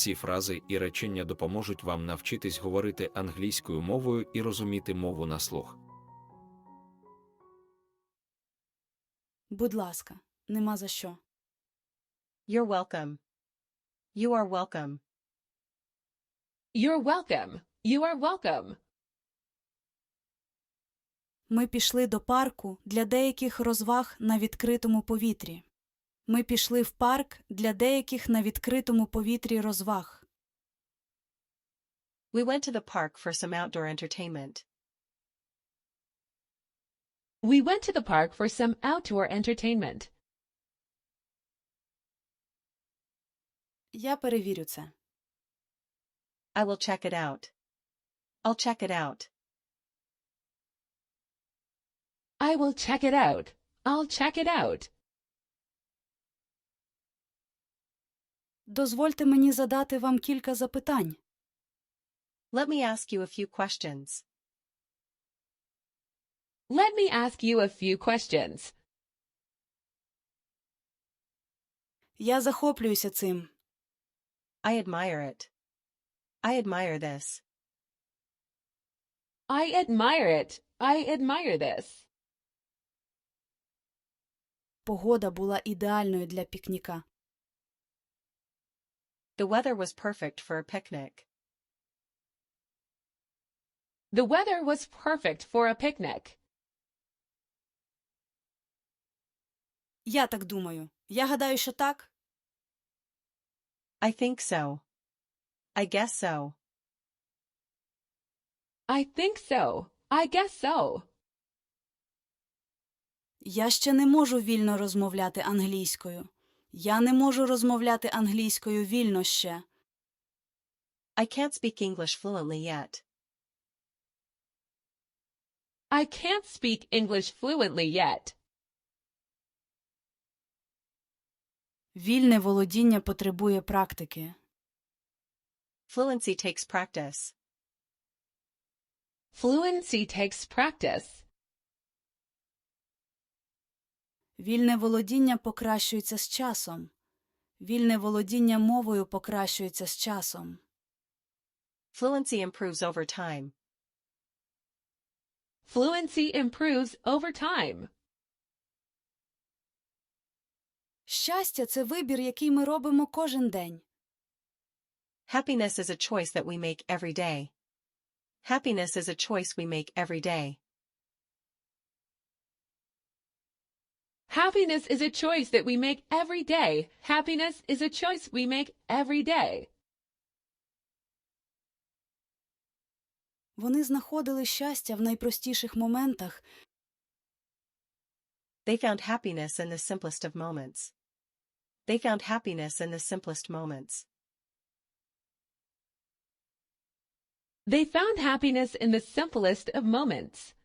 Ці фрази і речення допоможуть вам навчитись говорити англійською мовою і розуміти мову на слух. Будь ласка, нема за що. You're welcome. You are welcome. You're welcome. You are welcome. Ми пішли до парку для деяких розваг на відкритому повітрі. Ми пішли в парк для деяких на відкритому повітрі розваг. We went to the park for some outdoor entertainment. We went to the park for some outdoor entertainment. Я перевірю це. I will check it out. I'll check it out. I will check it out. I'll check it out. Дозвольте мені задати вам кілька запитань. Let me ask you a few questions. Let me ask you a few questions. Я захоплююся цим. I admire it. I admire this. I admire it. I admire this. Погода була ідеальною для пікніка. The weather was perfect for a picnic. The weather was perfect for a picnic. Я так думаю. Я гадаю, що так. I think so. I guess so. I think so. I guess so. Я ще не можу вільно розмовляти англійською. Я не можу розмовляти англійською вільно ще. I can't speak English fluently yet. I can't speak English fluently yet. Вільне володіння потребує практики. Fluency takes practice. Fluency takes practice. Вільне володіння покращується з часом. Вільне володіння мовою покращується з часом. Fluency improves over time. Fluency improves over time. Щастя це вибір, який ми робимо кожен день. Happiness is a choice that we make every day. Happiness is a choice we make every day. Happiness is a choice that we make every day. Happiness is a choice we make every day. Вони знаходили щастя в найпростіших моментах, They found happiness in the simplest of moments. They found happiness in the simplest moments. They found happiness in the simplest of moments.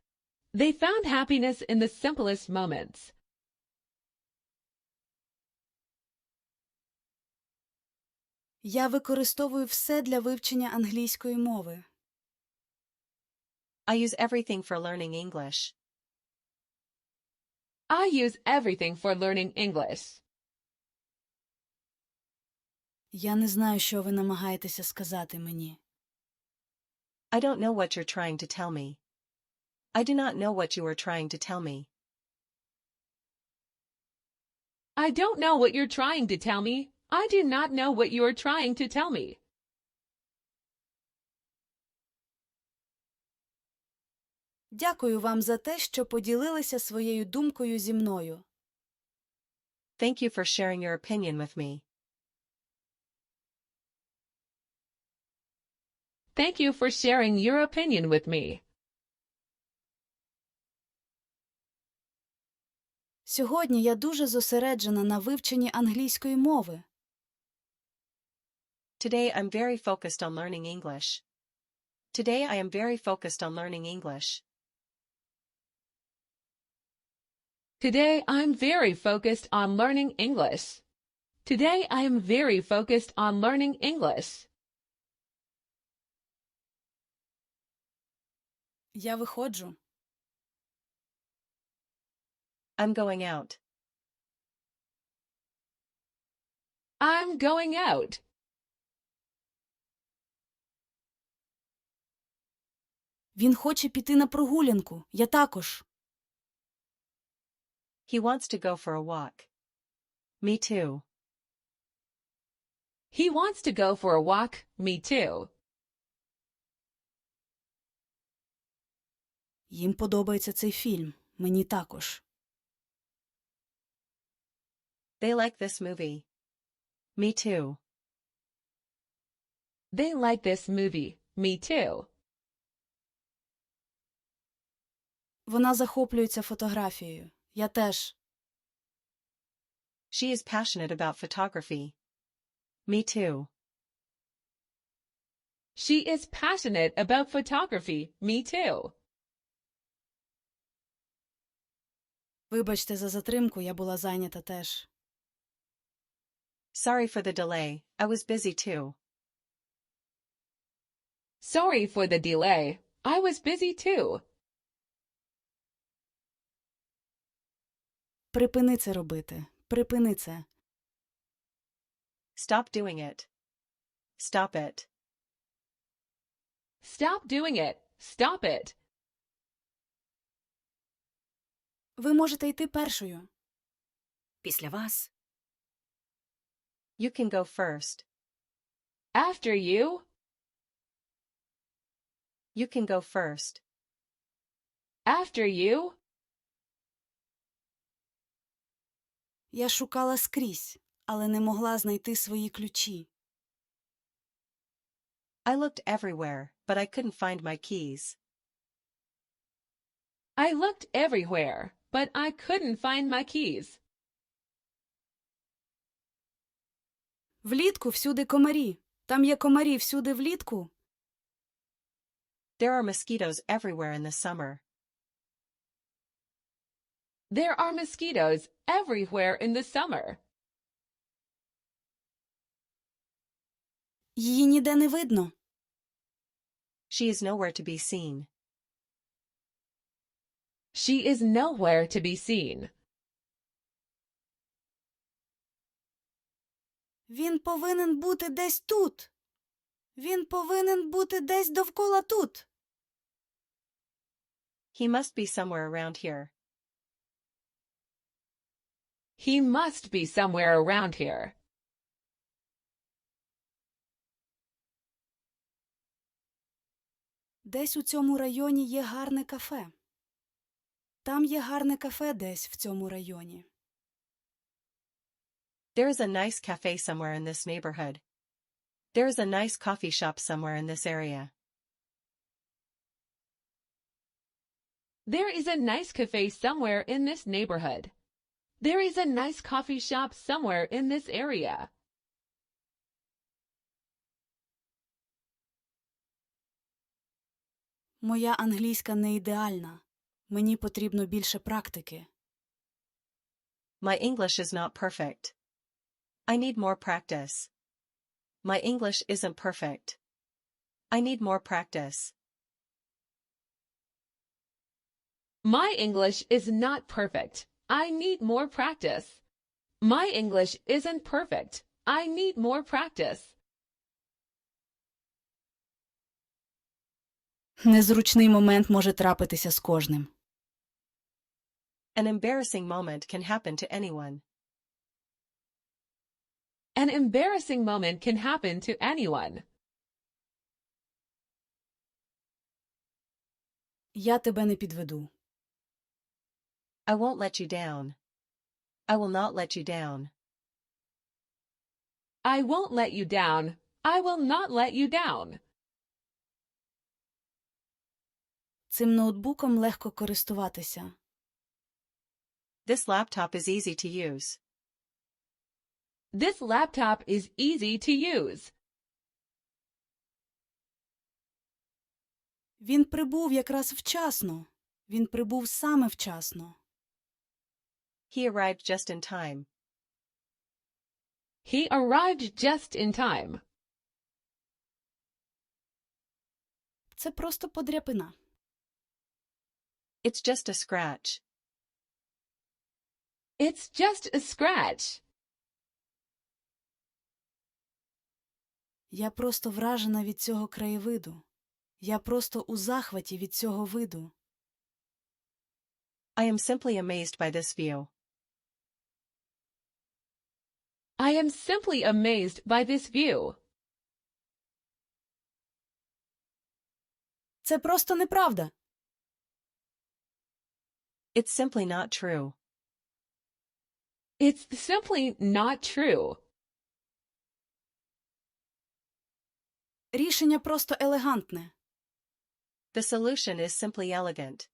They found happiness in the simplest moments. Я використовую все для вивчення англійської мови. I use everything for learning English. I use everything for learning English. Я не знаю, що ви намагаєтеся сказати мені. I don't know what you're trying to tell me. I do not know what you are trying to tell me. I don't know what you're trying to tell me. I do not know what you are trying to tell me. Дякую вам за те, що поділилися своєю думкою зі мною. Thank you for sharing your opinion with me. Thank you for sharing your opinion with me. Сьогодні я дуже зосереджена на вивченні англійської мови. Today I'm very focused on learning English. Today I am very focused on learning English. Today I'm very focused on learning English. Today I am very focused on learning English. Я виходжу. I'm going out. I'm going out. Він хоче піти на прогулянку. Я також. He wants to go for a walk. Me too. He wants to go for a walk. Me too. Їм подобається цей фільм. Мені також. They like this movie. Me too. They like this movie. Me too. Вона захоплюється фотографією. Я теж. She is passionate about photography. Me too. She is passionate about photography. Me too. Вибачте за затримку, я була зайнята теж. Sorry for the delay, I was busy too. Sorry for the delay. I was busy too. Припини це робити. Припини це. Stop doing it. Stop it. Stop doing it. Stop it. Ви можете йти першою. Після вас. You can go first. After you. You can go first. After you. Я шукала скрізь, але не могла знайти свої ключі. I looked everywhere, but I couldn't find my keys. I looked everywhere, but I couldn't find my keys. Влітку всюди комарі. Там є комарі всюди влітку. There are mosquitoes everywhere in the summer. There are mosquitoes everywhere in the summer. Її ніде не видно. She is nowhere to be seen. She is nowhere to be seen. Він повинен бути десь тут. Він повинен бути десь довкола тут. He must be somewhere around here. He must be somewhere around here. Десь у цьому районі є гарне кафе. Там є гарне кафе десь в цьому районі. There is a nice cafe somewhere in this neighborhood. There is a nice coffee shop somewhere in this area. There is a nice cafe somewhere in this neighborhood. There is a nice coffee shop somewhere in this area. Моя англійська не ідеальна. Мені потрібно більше практики. My English is not perfect. I need more practice. My English isn't perfect. I need more practice. My English is not perfect. I need more practice. My English isn't perfect. I need more practice. Незручний момент може трапитися з кожним. An embarrassing moment can happen to anyone. An embarrassing moment can happen to anyone. Я тебе не підведу. I won't let you down. I will not let you down. I won't let you down. I will not let you down. Цим ноутбуком легко користуватися. This laptop is easy to use. This laptop is easy to use. Він прибув якраз вчасно. Він прибув саме вчасно. He arrived just in time. He arrived just in time. Це просто подряпина. It's just a scratch. It's just a scratch. Я просто вражена від цього краєвиду. Я просто у захваті від цього виду. I am simply amazed by this view. I am simply amazed by this view. Це просто неправда. It's simply not true. It's simply not true. Рішення просто елегантне. The solution is simply elegant.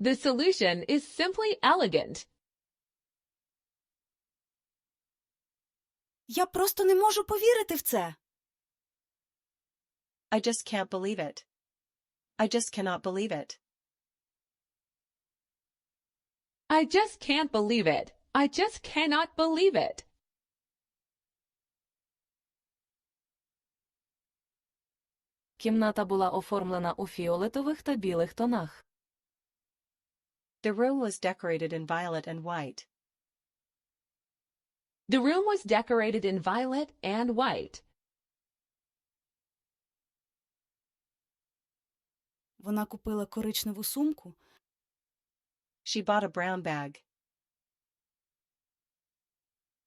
The solution is simply elegant. Я просто не можу повірити в це. I just can't believe it. I just cannot believe it. I just can't believe it. I just cannot believe it. Кімната була оформлена у фіолетових та білих тонах. The room was decorated in violet and white. The room was decorated in violet and white. Вона купила коричневу сумку, She bought a brown bag.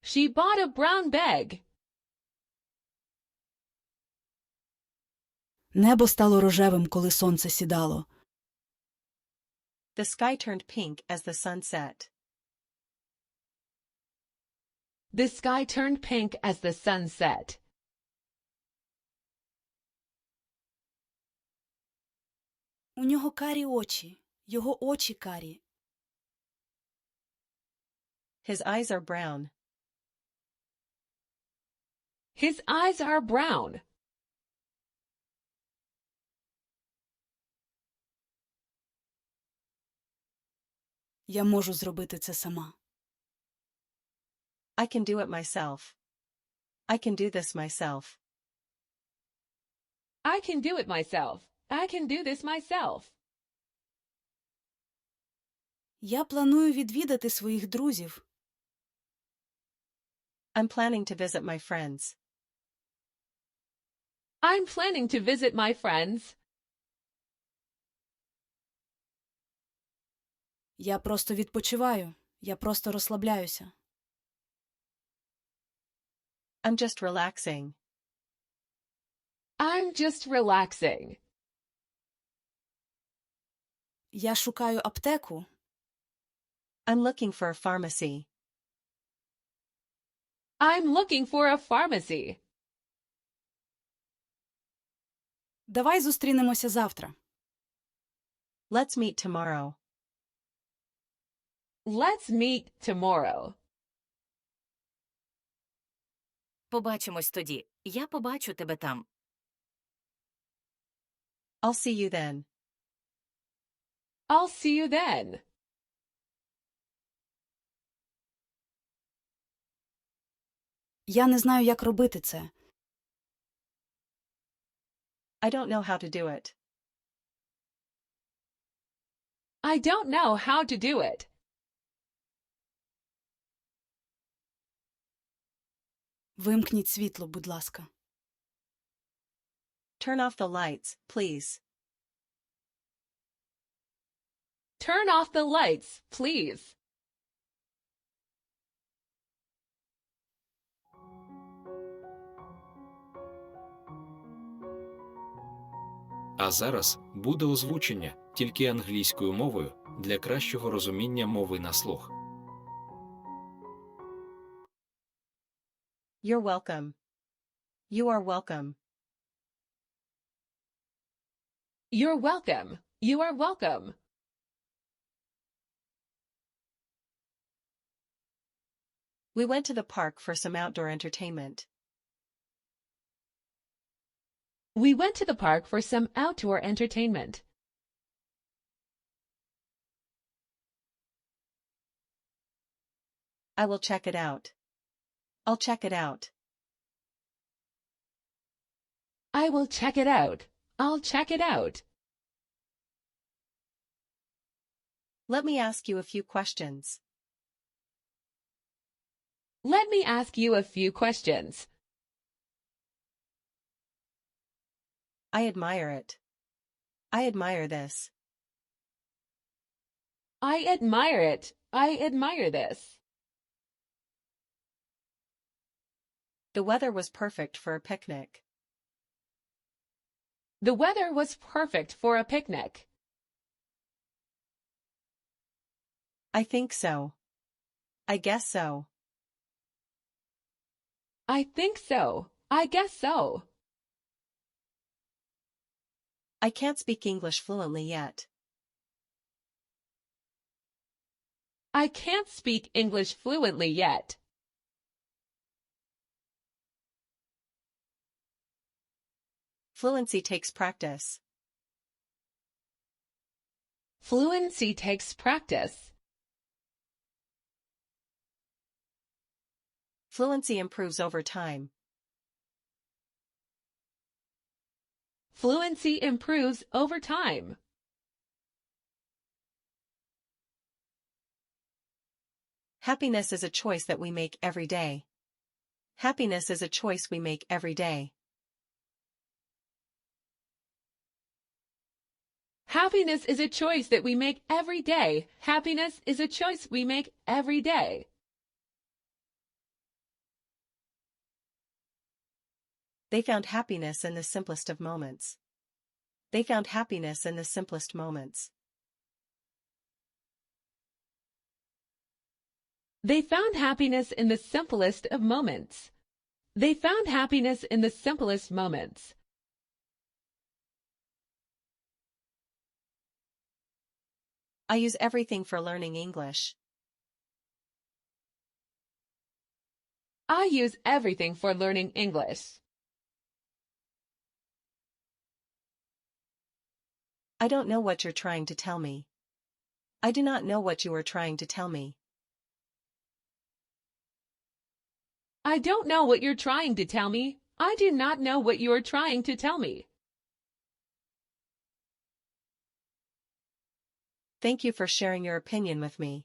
She bought a brown bag. Небо стало рожевим, коли сонце сідало. The sky turned pink as the sun set. The sky turned pink as the sun set. У нього карі очі, його очі карі. His eyes are brown. His eyes are brown. Я можу зробити це сама. I can do it myself. I can do this myself. I can do it myself. I can do this myself. Я планую відвідати своїх друзів. I'm planning to visit my friends. I'm planning to visit my friends. Я просто відпочиваю. Я просто розслабляюся. I'm just relaxing. I'm just relaxing. Я шукаю аптеку. I'm looking for a pharmacy. I'm looking for a pharmacy. Давай зустрінемося завтра. Let's meet tomorrow. Let's meet tomorrow. Побачимось тоді. Я побачу тебе там. I'll see you then. I'll see you then. Я не знаю, як робити це. I don't know how to do it. I don't know how to do it. Вимкніть світло, будь ласка. Turn off the lights, please. Turn off the lights, please. А зараз буде озвучення тільки англійською мовою для кращого розуміння мови на слух. You're welcome. You are welcome. You're welcome. You are welcome. We went to the park for some outdoor entertainment. We went to the park for some outdoor entertainment. I will check it out. I'll check it out. I will check it out. I'll check it out. Let me ask you a few questions. Let me ask you a few questions. I admire it. I admire this. I admire it. I admire this. The weather was perfect for a picnic. The weather was perfect for a picnic. I think so. I guess so. I think so. I guess so. I can't speak English fluently yet. I can't speak English fluently yet. Fluency takes practice. Fluency takes practice. Fluency improves over time. Fluency improves over time. Happiness is a choice that we make every day. Happiness is a choice we make every day. Happiness is a choice that we make every day. Happiness is a choice we make every day. They found happiness in the simplest of moments. They found happiness in the simplest moments. They found happiness in the simplest of moments. They found happiness in the simplest moments. I use everything for learning English. I use everything for learning English. I don't know what you're trying to tell me. I do not know what you are trying to tell me. I don't know what you're trying to tell me. I do not know what you are trying to tell me. Thank you for sharing your opinion with me.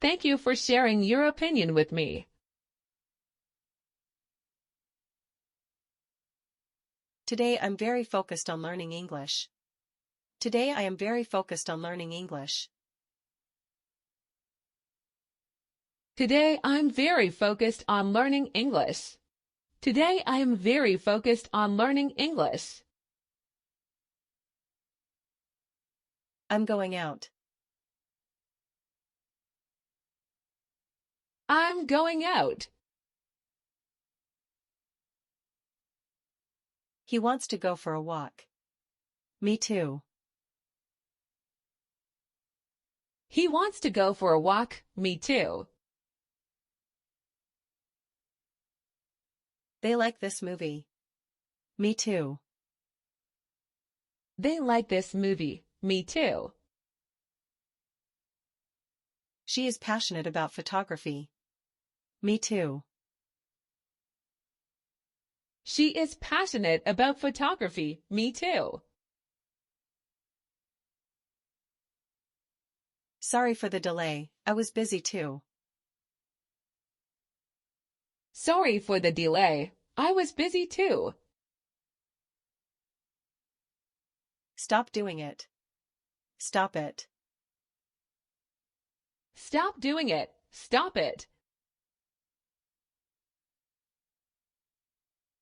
Thank you for sharing your opinion with me. Today I'm very focused on learning English. Today I am very focused on learning English. Today I'm very focused on learning English. Today I am very focused on learning English. I'm going out. I'm going out. He wants to go for a walk. Me too. He wants to go for a walk. Me too. They like this movie. Me too. They like this movie. Me too. She is passionate about photography. Me too. She is passionate about photography. Me too. Sorry for the delay, I was busy too. Sorry for the delay. I was busy too. Stop doing it. Stop it. Stop doing it. Stop it.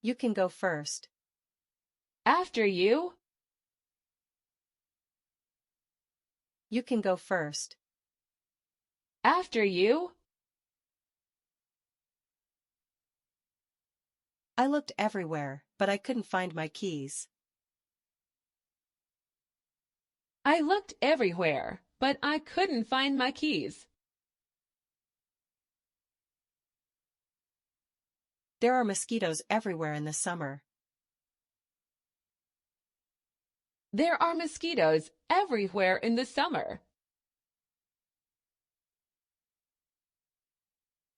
You can go first. After you. You can go first. After you. I looked everywhere, but I couldn't find my keys. I looked everywhere, but I couldn't find my keys. There are mosquitoes everywhere in the summer. There are mosquitoes everywhere in the summer.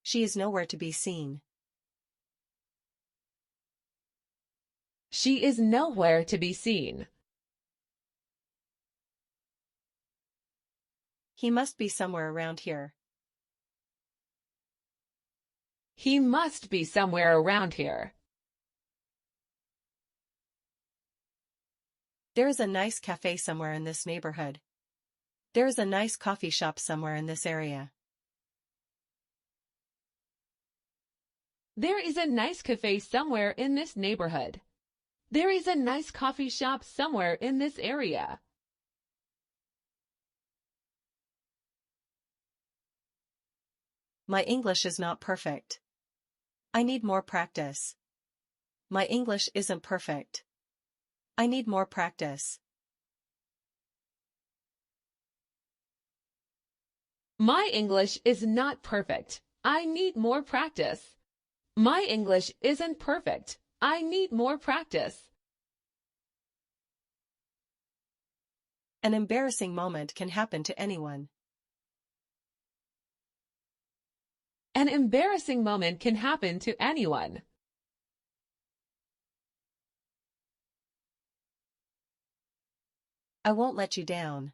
She is nowhere to be seen. She is nowhere to be seen. He must be somewhere around here. He must be somewhere around here. There is a nice cafe somewhere in this neighborhood. There is a nice coffee shop somewhere in this area. There is a nice cafe somewhere in this neighborhood. There is a nice coffee shop somewhere in this area. My English is not perfect. I need more practice. My English isn't perfect. I need more practice. My English is not perfect. I need more practice. My English isn't perfect. I need more practice. An embarrassing moment can happen to anyone. An embarrassing moment can happen to anyone. I won't let you down.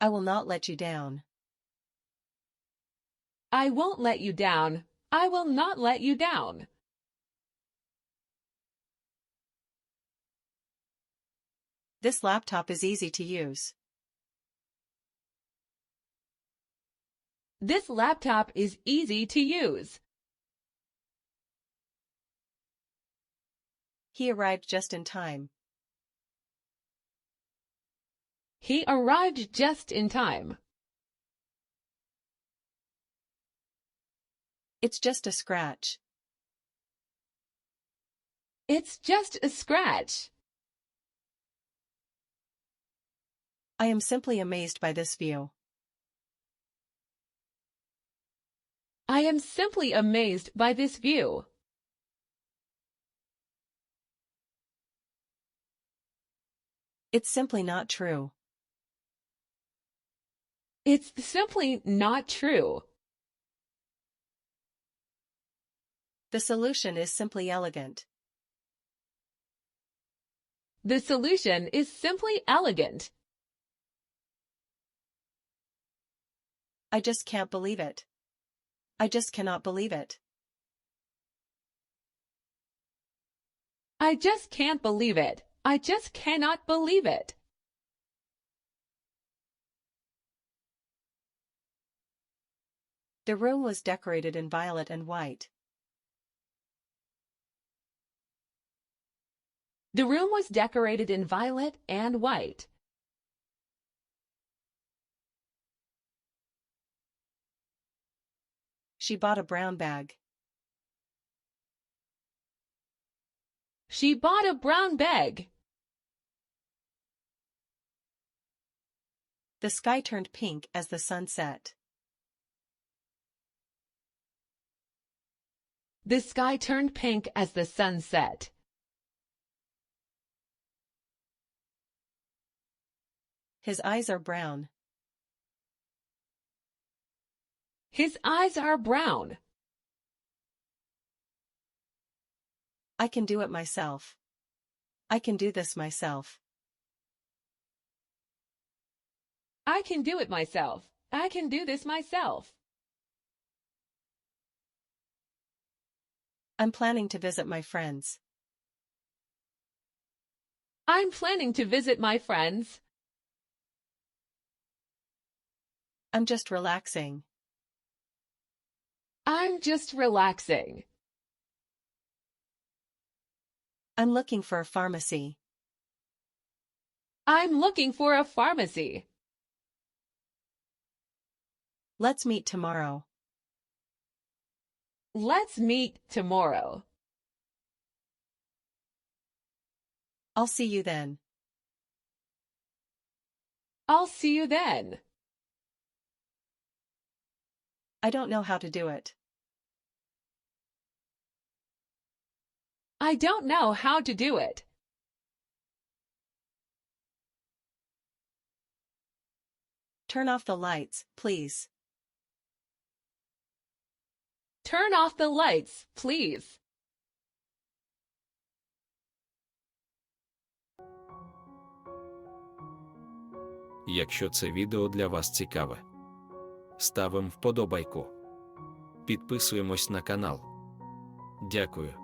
I will not let you down. I won't let you down. I will not let you down. This laptop is easy to use. This laptop is easy to use. He arrived just in time. He arrived just in time. It's just a scratch. It's just a scratch. I am simply amazed by this view. I am simply amazed by this view. It's simply not true. It's simply not true. The solution is simply elegant. The solution is simply elegant. I just can't believe it. I just cannot believe it. I just can't believe it. I just cannot believe it. The room was decorated in violet and white. The room was decorated in violet and white. She bought a brown bag. She bought a brown bag. The sky turned pink as the sun set. The sky turned pink as the sun set. His eyes are brown. His eyes are brown. I can do it myself. I can do this myself. I can do it myself. I can do this myself. I'm planning to visit my friends. I'm planning to visit my friends. I'm just relaxing. I'm just relaxing. I'm looking for a pharmacy. I'm looking for a pharmacy. Let's meet tomorrow. Let's meet tomorrow. I'll see you then. I'll see you then. I don't know how to do it. I don't know how to do it. Turn off the lights, please. Turn off the lights, please. Якщо це відео для вас цікаве, ставимо вподобайку. Підписуємось на канал. Дякую.